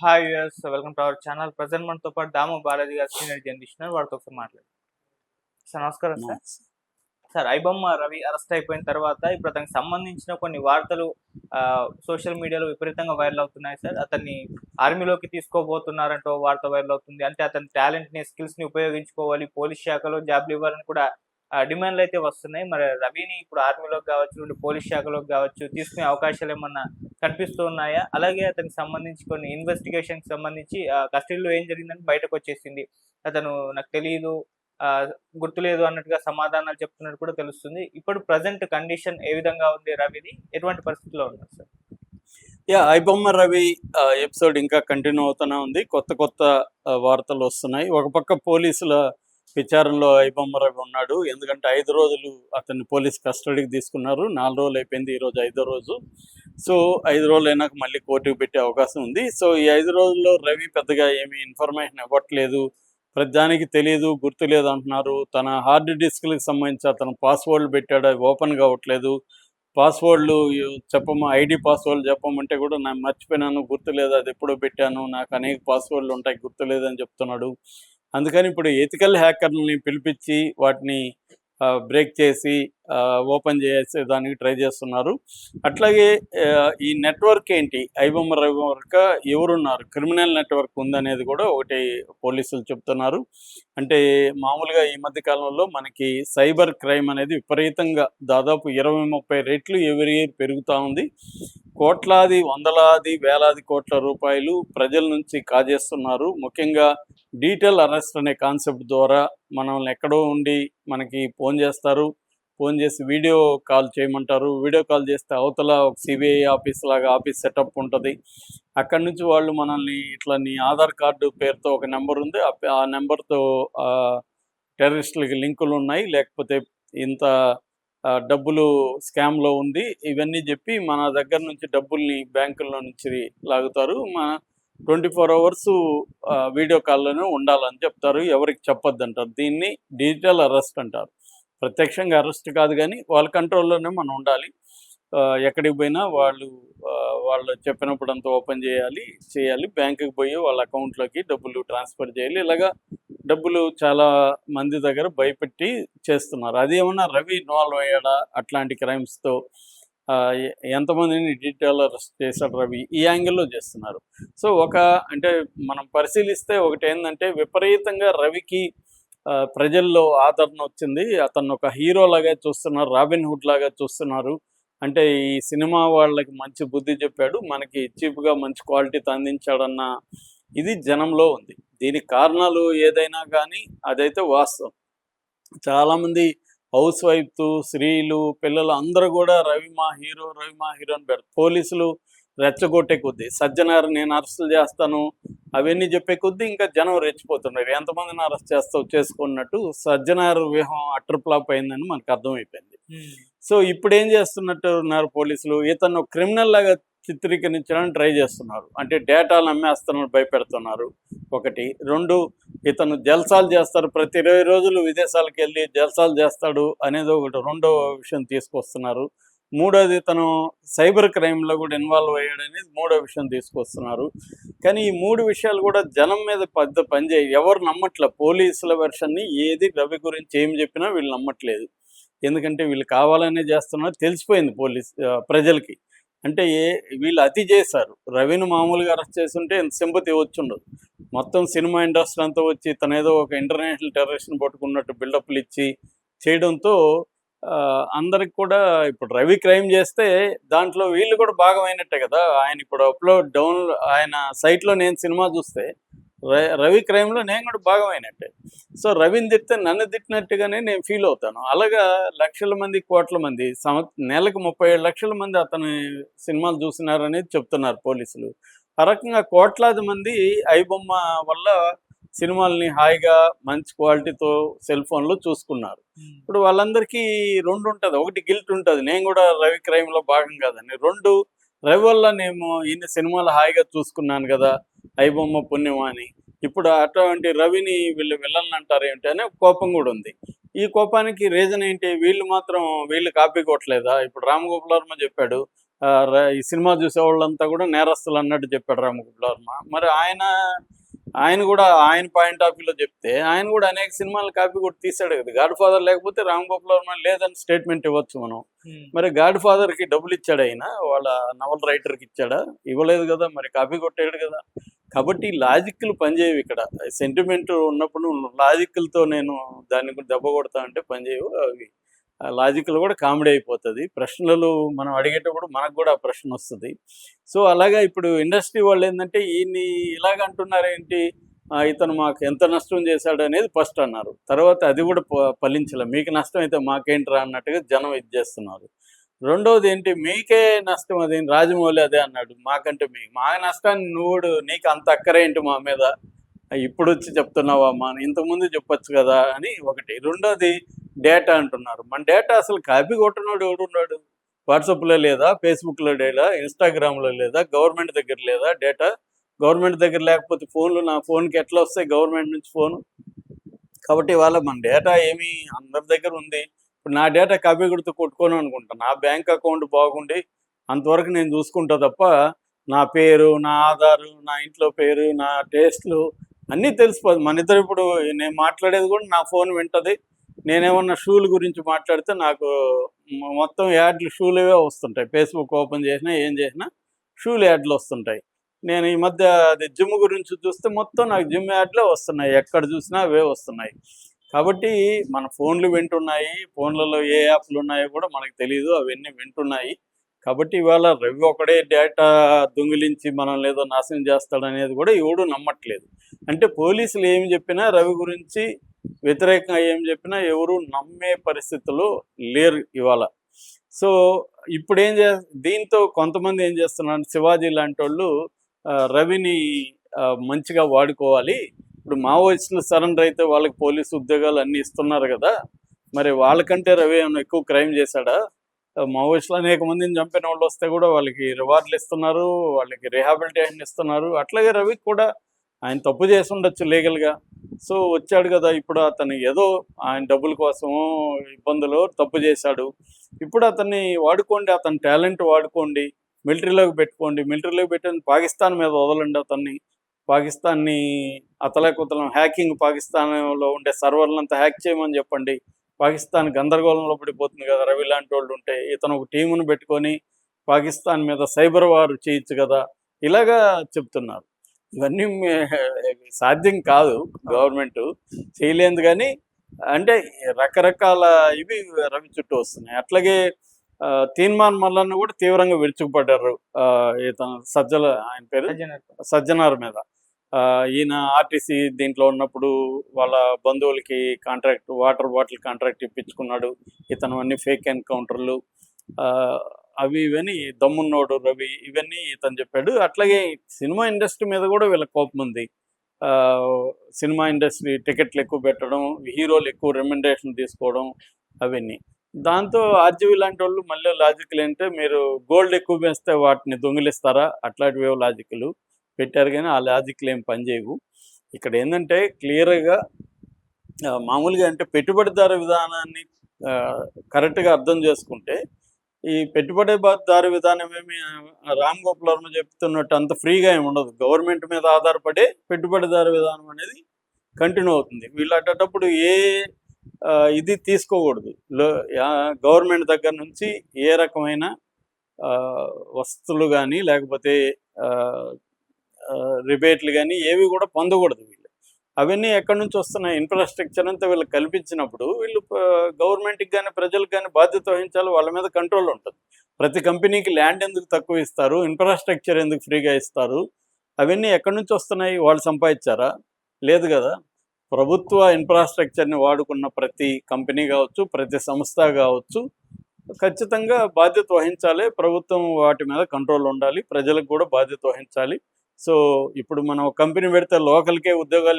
Hi US welcome to our channel present మనతో పాటు దాము బాలాజీ గారు సీనియర్ జర్నలిస్ట్ వాడితో ఒకసారి మాట్లాడు సార్ నమస్కారం sir. Sir iBomma Ravi arrest అయిపోయిన తర్వాత ఇప్పుడు అతనికి సంబంధించిన కొన్ని వార్తలు సోషల్ మీడియాలో విపరీతంగా వైరల్ అవుతున్నాయి సార్. అతన్ని ఆర్మీలోకి తీసుకోబోతున్నారంటో వార్త వైరల్ అవుతుంది. అంటే అతని టాలెంట్ని స్కిల్స్ని ఉపయోగించుకోవాలి. పోలీస్ శాఖలో జాబ్లు ఇవ్వాలని కూడా డిమాండ్లు అయితే వస్తున్నాయి. మరి రవిని ఇప్పుడు ఆర్మీలోకి కావచ్చు పోలీస్ శాఖలోకి కావచ్చు తీసుకునే అవకాశాలు ఏమన్నా కనిపిస్తూ ఉన్నాయా? అలాగే అతనికి సంబంధించి కొన్ని ఇన్వెస్టిగేషన్కి సంబంధించి ఆ, కస్టడీలో ఏం జరిగిందని బయటకు వచ్చేసింది. అతను నాకు తెలియదు గుర్తులేదు అన్నట్టుగా సమాధానాలు చెప్తున్నట్టు కూడా తెలుస్తుంది. ఇప్పుడు ప్రజెంట్ కండిషన్ ఏ విధంగా ఉంది రవిది? ఎటువంటి పరిస్థితిలో ఉన్నారు sir? Yeah iBomma Ravi episode ఇంకా కంటిన్యూ అవుతూనే ఉంది. కొత్త కొత్త వార్తలు వస్తున్నాయి. ఒక పక్క పోలీసుల విచారణలో ఐబొమ్మ రవి ఉన్నాడు. ఎందుకంటే ఐదు రోజులు అతన్ని పోలీస్ కస్టడీకి తీసుకున్నారు. నాలుగు రోజులు అయిపోయింది ఈ రోజు ఐదో రోజు. సో ఐదు రోజులు అయినాక మళ్ళీ కోర్టుకు పెట్టే అవకాశం ఉంది. సో ఈ ఐదు రోజుల్లో రవి పెద్దగా ఏమీ ఇన్ఫర్మేషన్ ఇవ్వట్లేదు. ప్రతిదానికి తెలియదు గుర్తు లేదు అంటున్నారు. తన హార్డ్ డిస్క్లకు సంబంధించి అతను పాస్వర్డ్లు పెట్టాడు. అవి ఓపెన్ కావట్లేదు. పాస్వర్డ్లు చెప్పమ ఐడి పాస్వర్డ్ చెప్పమంటే కూడా నేను మర్చిపోయినాను గుర్తులేదు. అది ఎప్పుడో పెట్టాను. నాకు అనేక పాస్వర్డ్లు ఉంటాయి గుర్తులేదని అని చెప్తున్నాడు. అందుకని ఇప్పుడు ఎథికల్ హ్యాకర్ని పిలిపించి వాటిని బ్రేక్ చేసి ఓపెన్ చేసే దానికి ట్రై చేస్తున్నారు. అట్లాగే ఈ నెట్వర్క్ ఏంటి? ఐబొమ్మ రవివర్క ఎవరున్నారు? క్రిమినల్ నెట్వర్క్ ఉందనేది కూడా ఒకటి పోలీసులు చెప్తున్నారు. అంటే మామూలుగా ఈ మధ్య కాలంలో మనకి సైబర్ క్రైమ్ అనేది విపరీతంగా దాదాపు ఇరవై ముప్పై రెట్లు ఎవరి పెరుగుతూ ఉంది. కోట్లాది వందలాది వేలాది కోట్ల రూపాయలు ప్రజల నుంచి కాజేస్తున్నారు. ముఖ్యంగా డీటెయిల్ అరెస్ట్ అనే కాన్సెప్ట్ ద్వారా మనల్ని ఎక్కడో ఉండి మనకి ఫోన్ చేస్తారు. ఫోన్ చేసి వీడియో కాల్ చేయమంటారు. వీడియో కాల్ చేస్తే అవతల ఒక సిబిఐ ఆఫీస్ లాగా ఆఫీస్ సెటప్ ఉంటుంది. అక్కడి నుంచి వాళ్ళు మనల్ని ఇట్లా నీ ఆధార్ కార్డు పేరుతో ఒక నెంబర్ ఉంది. ఆ ఆ నెంబర్తో టెర్రరిస్టులకి లింకులు ఉన్నాయి. లేకపోతే ఇంత ఆ, డబ్బులు స్కామ్లో ఉంది. ఇవన్నీ చెప్పి మన దగ్గర నుంచి డబ్బుల్ని బ్యాంకుల్లో నుంచి లాగుతారు. మన ట్వంటీ ఫోర్ అవర్స్ వీడియో కాల్లోనే ఉండాలని చెప్తారు. ఎవరికి చెప్పొద్దు అంటారు దీన్ని డిజిటల్ అరెస్ట్ అంటారు. ప్రత్యక్షంగా అరెస్ట్ కాదు కానీ వాళ్ళ కంట్రోల్లోనే మనం ఉండాలి. ఆ, ఎక్కడికి పోయినా వాళ్ళు వాళ్ళు చెప్పినప్పుడు అంతా ఓపెన్ చేయాలి చేయాలి. బ్యాంకుకి పోయి వాళ్ళ అకౌంట్లోకి డబ్బులు ట్రాన్స్ఫర్ చేయాలి. ఇలాగా డబ్బులు చాలా మంది దగ్గర భయపెట్టి చేస్తున్నారు. అది రవి ఇన్వాల్వ్ అయ్యాడా అట్లాంటి క్రైమ్స్తో? ఎంతమందిని డీటెయిల్ అరెస్ట్ చేశాడు రవి? ఈ యాంగిల్లో చేస్తున్నారు. సో ఒక అంటే మనం పరిశీలిస్తే ఒకటి ఏంటంటే విపరీతంగా రవికి ప్రజల్లో ఆదరణ వచ్చింది. అతను ఒక హీరో లాగా చూస్తున్నారు రాబిన్ హుడ్ లాగా చూస్తున్నారు. అంటే ఈ సినిమా వాళ్ళకి మంచి బుద్ధి చెప్పాడు. మనకి చీప్గా మంచి క్వాలిటీతో అందించాడన్న ఇది జనంలో ఉంది. దీనికి కారణాలు ఏదైనా కానీ అదైతే వాస్తవం. చాలామంది హౌస్ వైఫ్ స్త్రీలు పిల్లలు అందరూ కూడా రవి మా హీరో రవి మా హీరో అని పెడతారు పోలీసులు రెచ్చగొట్టే కొద్దీ సజ్జనారు నేను అరెస్టులు చేస్తాను అవన్నీ చెప్పే కొద్దీ ఇంకా జనం రెచ్చిపోతున్నారు. ఎంతమందిని అరెస్ట్ చేస్తావు చేసుకున్నట్టు సజ్జనారు వ్యూహం అటర్ ఫ్లాప్ అయిందని మనకు అర్థమైపోయింది. సో ఇప్పుడు ఏం చేస్తున్నట్టు ఉన్నారు పోలీసులు? ఇతను క్రిమినల్ లాగా చిత్రీకరించడానికి ట్రై చేస్తున్నారు. అంటే డేటాలు అమ్మేస్తున్నారు భయపెడుతున్నారు. ఒకటి. రెండు ఇతను జల్సాలు చేస్తారు. ప్రతి ఇరవై రోజులు విదేశాలకు వెళ్ళి జల్సాలు చేస్తాడు అనేది ఒకటి రెండో విషయం తీసుకొస్తున్నారు. మూడోది తను సైబర్ క్రైమ్లో కూడా ఇన్వాల్వ్ అయ్యాడు అనేది మూడో విషయం తీసుకొస్తున్నారు. కానీ ఈ మూడు విషయాలు కూడా జనం మీద పెద్ద పనిచేయ ఎవరు నమ్మట్లే? పోలీసుల వెర్షన్ని ఏది రవి గురించి ఏం చెప్పినా వీళ్ళు నమ్మట్లేదు. ఎందుకంటే వీళ్ళు కావాలనే చేస్తున్నారు తెలిసిపోయింది పోలీస్ ప్రజలకి. అంటే ఏ వీళ్ళు అతి చేశారు. రవిని మామూలుగా అరెస్ట్ చేస్తుంటే ఇంత సింపతి వచ్చుండదు. మొత్తం సినిమా ఇండస్ట్రీ అంతా వచ్చి తన ఏదో ఒక ఇంటర్నేషనల్ టెర్రరిస్ట్ని పట్టుకున్నట్టు బిల్డప్లు ఇచ్చి చేయడంతో అందరికి కూడా ఇప్పుడు రవి క్రైమ్ చేస్తే దాంట్లో వీళ్ళు కూడా భాగమైనట్టే కదా. ఆయన ఇప్పుడు అప్లోడ్ డౌన్ ఆయన సైట్లో నేను సినిమా చూస్తే రవి క్రైమ్లో నేను కూడా భాగమైనట్టే. సో రవిని తిడితే నన్ను తిట్టినట్టుగానే నేను ఫీల్ అవుతాను. అలాగా లక్షల మంది కోట్ల మంది సంవ నెలకు ముప్పై ఏడు లక్షల మంది అతని సినిమాలు చూసినారనేది చెప్తున్నారు పోలీసులు. ఆ రకంగా కోట్లాది మంది ఐబొమ్మ వల్ల సినిమాల్ని హాయిగా మంచి క్వాలిటీతో సెల్ ఫోన్లో చూసుకున్నారు. ఇప్పుడు వాళ్ళందరికీ రెండు ఉంటుంది ఒకటి గిల్ట్ ఉంటుంది. నేను కూడా రవి క్రైమ్లో భాగం కాదని రెండు రవి వల్ల నేను ఇన్ని సినిమాలు హాయిగా చూసుకున్నాను కదా ఐబొమ్మ పుణ్యం అని. ఇప్పుడు అటువంటి రవిని వీళ్ళు విల్లన్ అంటారు ఏంటి అనే కోపం కూడా ఉంది. ఈ కోపానికి రీజన్ ఏంటి? వీళ్ళు మాత్రం వీళ్ళు కాపీ కొట్టలేదా? ఇప్పుడు రామ్ గోపాల్ వర్మ చెప్పాడు. ఈ సినిమా చూసే వాళ్ళంతా కూడా నేరస్తులు అన్నట్టు చెప్పాడు రామగోపాల్ వర్మ. మరి ఆయన ఆయన కూడా ఆయన పాయింట్ ఆఫ్ వ్యూలో చెప్తే ఆయన కూడా అనేక సినిమాలు కాపీ కొట్టి తీసాడు కదా. గాడ్ ఫాదర్ లేకపోతే రామ్ గోపాల్ వర్మ లేదని స్టేట్మెంట్ ఇవ్వచ్చు మనం. మరి గాడ్ ఫాదర్కి డబ్బులు ఇచ్చాడు ఆయన వాళ్ళ నవల్ రైటర్కి ఇచ్చాడా? ఇవ్వలేదు కదా మరి కాపీ కొట్టాడు కదా. కాబట్టి లాజిక్లు పనిచేయవు ఇక్కడ. సెంటిమెంట్ ఉన్నప్పుడు లాజిక్లతో నేను దాన్ని కూడా దెబ్బ కొడతా అంటే పనిచేయవు అవి. లాజికల్ కూడా కామెడీ అయిపోతుంది. ప్రశ్నలు మనం అడిగేటప్పుడు మనకు కూడా ప్రశ్న వస్తుంది. సో అలాగా ఇప్పుడు ఇండస్ట్రీ వాళ్ళు ఏంటంటే ఈయన్ని ఇలాగ అంటున్నారేంటి? ఇతను మాకు ఎంత నష్టం చేశాడు అనేది ఫస్ట్ అన్నారు. తర్వాత అది కూడా ఫలించలేదు ఫలించలే. మీకు నష్టం అయితే మాకేంట్రా అన్నట్టుగా జనం ఇది చేస్తున్నారు. రెండోది ఏంటి? మీకే నష్టం అది? రాజమౌళి అదే అన్నాడు. మాకంటే మీ మా నష్టాన్ని నువ్వు నీకు అంత అక్కరే ఏంటి మా మీద? ఇప్పుడు వచ్చి చెప్తున్నావా మా ఇంతకుముందు చెప్పొచ్చు కదా అని ఒకటి. రెండోది డేటా అంటున్నారు. మన డేటా అసలు కాపీ కొట్టినోడు ఎవడున్నాడు వాట్సాప్లో లేదా ఫేస్బుక్లో లేదా ఇన్స్టాగ్రామ్లో లేదా గవర్నమెంట్ దగ్గర లేదా డేటా? గవర్నమెంట్ దగ్గర లేకపోతే ఫోన్లు నా ఫోన్కి ఎట్లా వస్తాయి? గవర్నమెంట్ నుంచి ఫోన్? కాబట్టి ఇవాళ మన డేటా ఏమి అందరి దగ్గర ఉంది. ఇప్పుడు నా డేటా కాపీ కొడుతూ కొట్టుకోను అనుకుంటాను నా బ్యాంక్ అకౌంట్ బాగుండి అంతవరకు నేను చూసుకుంటా తప్ప నా పేరు నా ఆధారు నా ఇంట్లో పేరు నా టేస్ట్లు అన్నీ తెలిసిపోదు. మన ఇద్దరు ఇప్పుడు నేను మాట్లాడేది కూడా నా ఫోన్ వింటది. నేనేమన్నా షూల గురించి మాట్లాడితే నాకు మొత్తం యాడ్లు షూలేవే వస్తుంటాయి. ఫేస్బుక్ ఓపెన్ చేసినా ఏం చేసినా షూలు యాడ్లు వస్తుంటాయి. నేను ఈ మధ్య అది జిమ్ గురించి చూస్తే మొత్తం నాకు జిమ్ యాడ్లే వస్తున్నాయి. ఎక్కడ చూసినా అవే వస్తున్నాయి. కాబట్టి మన ఫోన్లు వింటున్నాయి. ఫోన్లలో ఏ యాప్లు ఉన్నాయో కూడా మనకు తెలియదు అవన్నీ వింటున్నాయి. కాబట్టి ఇవాళ రవి ఒకడే డేటా దొంగిలించి మనం ఏదో నాశనం చేస్తాడనేది కూడా ఎవడు నమ్మట్లేదు. అంటే పోలీసులు ఏమి చెప్పినా రవి గురించి వ్యతిరేకంగా ఏం చెప్పినా ఎవరు నమ్మే పరిస్థితులు లేరు ఇవాళ. సో ఇప్పుడు ఏం చే దీంతో కొంతమంది ఏం చేస్తున్నారు? శివాజీ లాంటి వాళ్ళు రవిని మంచిగా వాడుకోవాలి. ఇప్పుడు మావోయిస్టులు సరెండర్ అయితే వాళ్ళకి పోలీసు ఉద్యోగాలు అన్ని ఇస్తున్నారు కదా. మరి వాళ్ళకంటే రవి ఏమైనా ఎక్కువ క్రైమ్ చేశాడా? మావోయిస్టులు అనేక మందిని చంపిన వాళ్ళు వస్తే కూడా వాళ్ళకి రివార్డులు ఇస్తున్నారు వాళ్ళకి రిహాబిలిటేషన్ ఇస్తున్నారు. అట్లాగే రవి కూడా ఆయన తప్పు చేసి ఉండొచ్చు లీగల్గా సో వచ్చాడు కదా ఇప్పుడు అతను ఏదో ఆయన డబ్బుల కోసమో ఇబ్బందులు తప్పు చేశాడు. ఇప్పుడు అతన్ని వాడుకోండి అతని టాలెంట్ వాడుకోండి మిలిటరీలోకి పెట్టుకోండి. మిలిటరీలోకి పెట్టుకుని పాకిస్తాన్ మీద వదలండి అతన్ని. పాకిస్తాన్ని అతలకుతలం హ్యాకింగ్ పాకిస్తాన్లో ఉండే సర్వర్లంతా హ్యాక్ చేయమని చెప్పండి. పాకిస్తాన్ గందరగోళంలో పడిపోతుంది కదా రవి లాంటి వాళ్ళు ఉంటే. ఇతను ఒక టీమును పెట్టుకొని పాకిస్తాన్ మీద సైబర్ వార్ చేయొచ్చు కదా ఇలాగా చెప్తున్నారు. ఇవన్నీ సాధ్యం కాదు గవర్నమెంట్ చేయలేదు కానీ అంటే రకరకాల ఇవి రవి చుట్టూ వస్తున్నాయి. అట్లాగే తీన్మాన్ మల్లన్న కూడా తీవ్రంగా విరుచుకుపడ్డారు ఇతను సజ్జల ఆయన పేరు? సజ్జనర్. మీద. ఈయన ఆర్టీసీ దీంట్లో ఉన్నప్పుడు వాళ్ళ బంధువులకి కాంట్రాక్ట్ వాటర్ బాటిల్ కాంట్రాక్ట్ ఇప్పించుకున్నాడు. ఇతను అన్ని ఫేక్ ఎన్కౌంటర్లు. ఆ, అవి ఇవన్నీ దమ్మున్నోడు రవి ఇవన్నీ ఇతను చెప్పాడు. అట్లాగే సినిమా ఇండస్ట్రీ మీద కూడా వీళ్ళ కోపం ఉంది. ఆ, సినిమా ఇండస్ట్రీ టికెట్లు ఎక్కువ పెట్టడం హీరోలు ఎక్కువ రెమ్యునరేషన్ తీసుకోవడం అవన్నీ. దాంతో ఆర్జీవి లాంటి వాళ్ళు మళ్ళీ లాజికల్ ఏంటంటే మీరు గోల్డ్ ఎక్కువ వేస్తే వాటిని దొంగిలిస్తారా? అట్లాంటివి లాజికలు. పెట్టారు కానీ ఆ లాజిక్లు ఏం పనిచేయవు ఇక్కడ ఏంటంటే క్లియర్గా మామూలుగా అంటే పెట్టుబడిదారు విధానాన్ని కరెక్ట్గా అర్థం చేసుకుంటే ఈ పెట్టుబడిదారు విధానం ఏమి రామ్ గోపాల్ వర్మ చెప్తున్నట్టు అంత ఫ్రీగా ఏమి ఉండదు. గవర్నమెంట్ మీద ఆధారపడే పెట్టుబడిదారు విధానం అనేది కంటిన్యూ అవుతుంది. వీళ్ళు అట్టేటప్పుడు ఏ ఇది తీసుకోకూడదు. గవర్నమెంట్ దగ్గర నుంచి ఏ రకమైన ఆ, వస్తువులు కానీ లేకపోతే రిబేట్లు కానీ ఏవి కూడా పొందకూడదు వీళ్ళు. అవన్నీ ఎక్కడి నుంచి వస్తున్నాయి? ఇన్ఫ్రాస్ట్రక్చర్ అంతా వీళ్ళకి కల్పించినప్పుడు వీళ్ళు గవర్నమెంట్కి కానీ ప్రజలకు కానీ బాధ్యత వహించాలి వాళ్ళ మీద కంట్రోల్ ఉంటుంది. ప్రతి కంపెనీకి ల్యాండ్ ఎందుకు తక్కువ ఇస్తారు? ఇన్ఫ్రాస్ట్రక్చర్ ఎందుకు ఫ్రీగా ఇస్తారు? అవన్నీ ఎక్కడి నుంచి వస్తున్నాయి? వాళ్ళు సంపాదించారా? లేదు కదా. ప్రభుత్వ ఇన్ఫ్రాస్ట్రక్చర్ని వాడుకున్న ప్రతి కంపెనీ కావచ్చు ప్రతి సంస్థ కావచ్చు ఖచ్చితంగా బాధ్యత వహించాలి. ప్రభుత్వం వాటి మీద కంట్రోల్ ఉండాలి. ప్రజలకు కూడా బాధ్యత వహించాలి. సో ఇప్పుడు మనం కంపెనీ పెడితే లోకల్కే ఉద్యోగాలు